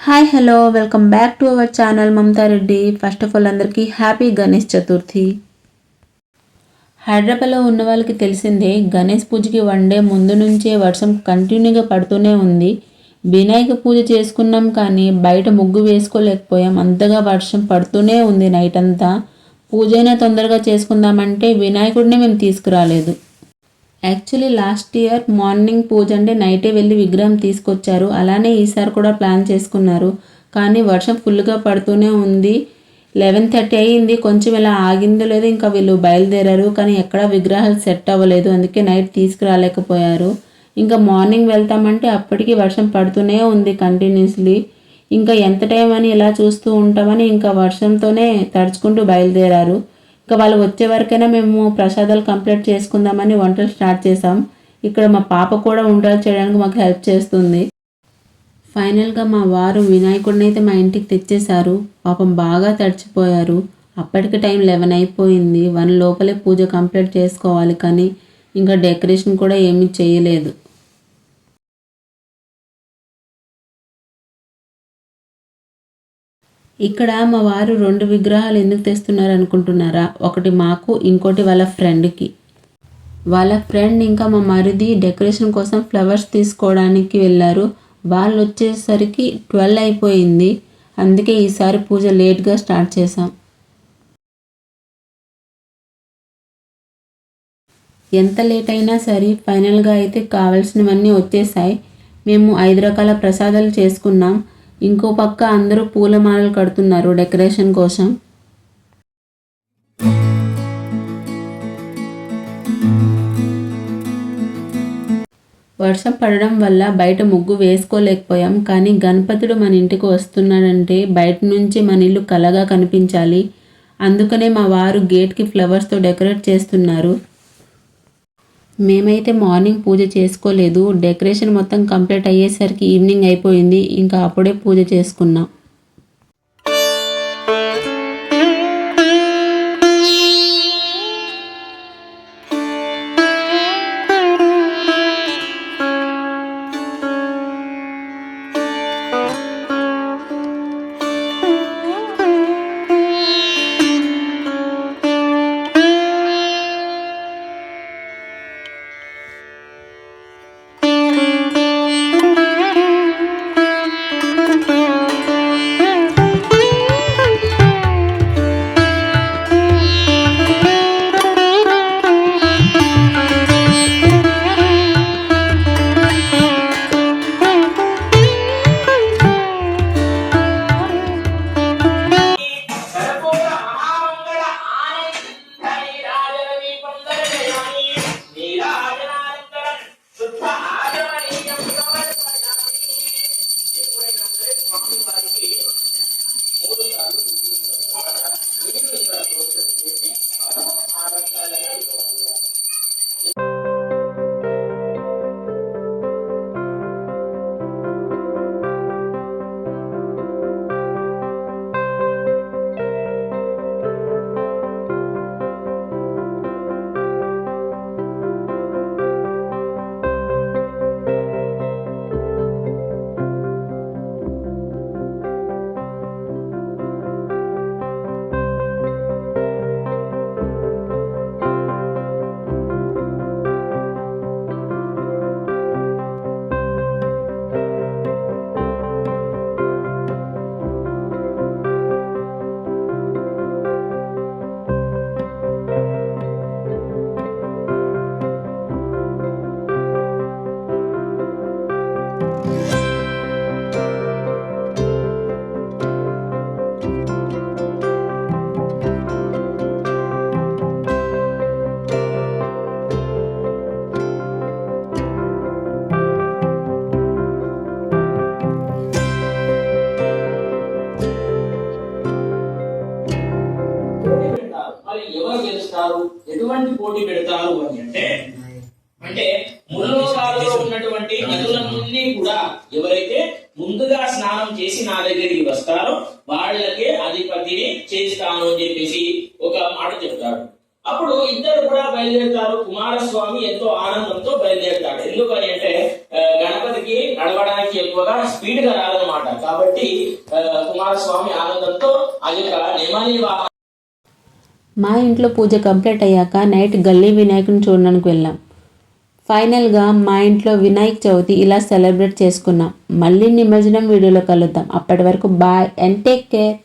Hi hello welcome back to our channel Mamata Reddy first of all అందరికీ happy Ganesh Chaturthi హైదరాబాద్లో ఉన్న వాళ్ళకి తెలిసిందే గణేష్ పూజకి వన్ డే ముందు నుంచే వర్షం కంటిన్యూగా పడుతూనే ఉంది. వినాయక పూజ చేసుకున్నాం కానీ బయట ముగ్గు వేసుకోలేకపోయాం. అంతగా వర్షం పడుతూనే ఉంది నైట్ అంతా. పూజ అయినా తొందరగా చేసుకుందామంటే వినాయకుడిని మేము తీసుకురాలేదు. యాక్చువల్లీ లాస్ట్ ఇయర్ మార్నింగ్ పూజ అంటే నైటే వెళ్ళి విగ్రహం తీసుకొచ్చారు. అలానే ఈసారి కూడా ప్లాన్ చేసుకున్నారు. కానీ వర్షం ఫుల్గా పడుతూనే ఉంది. లెవెన్ థర్టీ అయ్యింది కొంచెం ఇలా ఆగిందో లేదో ఇంకా వీళ్ళు బయలుదేరారు. కానీ ఎక్కడ విగ్రహాలు సెట్ అవ్వలేదు. అందుకే నైట్ తీసుకురాలేకపోయారు. ఇంకా మార్నింగ్ వెళ్తామంటే అప్పటికి వర్షం పడుతూనే ఉంది కంటిన్యూస్లీ ఇంకా ఎంత టైం అని ఇలా చూస్తూ ఉంటామని ఇంకా వర్షంతోనే తడుచుకుంటూ బయలుదేరారు. ఇంకా వాళ్ళు వచ్చే వరకైనా మేము ప్రసాదాలు కంప్లీట్ చేసుకుందామని వంటలు స్టార్ట్ చేసాం ఇక్కడ మా పాప కూడా వంటలు చేయడానికి మాకు హెల్ప్ చేస్తుంది. ఫైనల్గా మా వారు వినాయకుడిని అయితే మా ఇంటికి తెచ్చేశారు. పాపం బాగా తడిచిపోయారు. అప్పటికి టైం లెవెన్ అయిపోయింది. వన్ లోపలే పూజ కంప్లీట్ చేసుకోవాలి కానీ ఇంకా డెకరేషన్ కూడా ఏమీ చేయలేదు. ఇక్కడ మా వారు రెండు విగ్రహాలు ఎందుకు తెస్తున్నారు అనుకుంటున్నారా? ఒకటి మాకు ఇంకోటి వాళ్ళ ఫ్రెండ్కి. వాళ్ళ ఫ్రెండ్ ఇంకా మా మరిది డెకరేషన్ కోసం ఫ్లవర్స్ తీసుకోవడానికి వెళ్ళారు. వాళ్ళు వచ్చేసరికి ట్వెల్వ్ అయిపోయింది. అందుకే ఈసారి పూజ లేట్గా స్టార్ట్ చేశాం. ఎంత లేట్ అయినా సరే ఫైనల్గా అయితే కావాల్సినవన్నీ వచ్చేసాయి. మేము ఐదు రకాల ప్రసాదాలు చేసుకున్నాం. ఇంకో పక్క అందరూ పూలమాలలు కడుతున్నారు డెకరేషన్ కోసం. వర్షం పడడం వల్ల బయట ముగ్గు వేసుకోలేకపోయాం కానీ గణపతుడు మన ఇంటికి వస్తున్నాడంటే బయట నుంచి మన ఇల్లు కలగా కనిపించాలి. అందుకనే మా వారు గేట్కి ఫ్లవర్స్తో డెకరేట్ చేస్తున్నారు. మేమైతే మార్నింగ్ పూజ చేసుకోలేదు. డెకరేషన్ మొత్తం కంప్లీట్ అయ్యేసరికి ఈవినింగ్ అయిపోయింది. ఇంకా అప్పుడే పూజ చేసుకున్నాం. పోటీ పెడతారు అని అంటే అంటే ముల్లోకాలలో ఉన్నటువంటి నదులన్నీ కూడా ఎవరైతే ముందుగా స్నానం చేసి నా దగ్గరికి వస్తారో వాళ్ళకే అధిపతిని చేస్తాను అని చెప్పేసి ఒక మాట చెప్తాడు. అప్పుడు ఇద్దరు కూడా బయలుదేరుతారు. కుమారస్వామి ఎంతో ఆనందంతో బయలుదేరుతాడు. ఎందుకని అంటే గణపతికి నడవడానికి ఎక్కువగా స్పీడ్గా రాదనమాట కాబట్టి కుమారస్వామి ఆనందంతో ఆ యొక్క నెమలి మా ఇంట్లో పూజ కంప్లీట్ అయ్యాక నైట్ గల్లీ వినాయకుని చూడడానికి వెళ్ళాం. ఫైనల్గా మా ఇంట్లో వినాయక చవితి ఇలా సెలబ్రేట్ చేసుకున్నాం. మళ్ళీ నిమజ్జనం వీడియోలో కలుద్దాం. అప్పటి వరకు బాయ్ అండ్ టేక్ కేర్.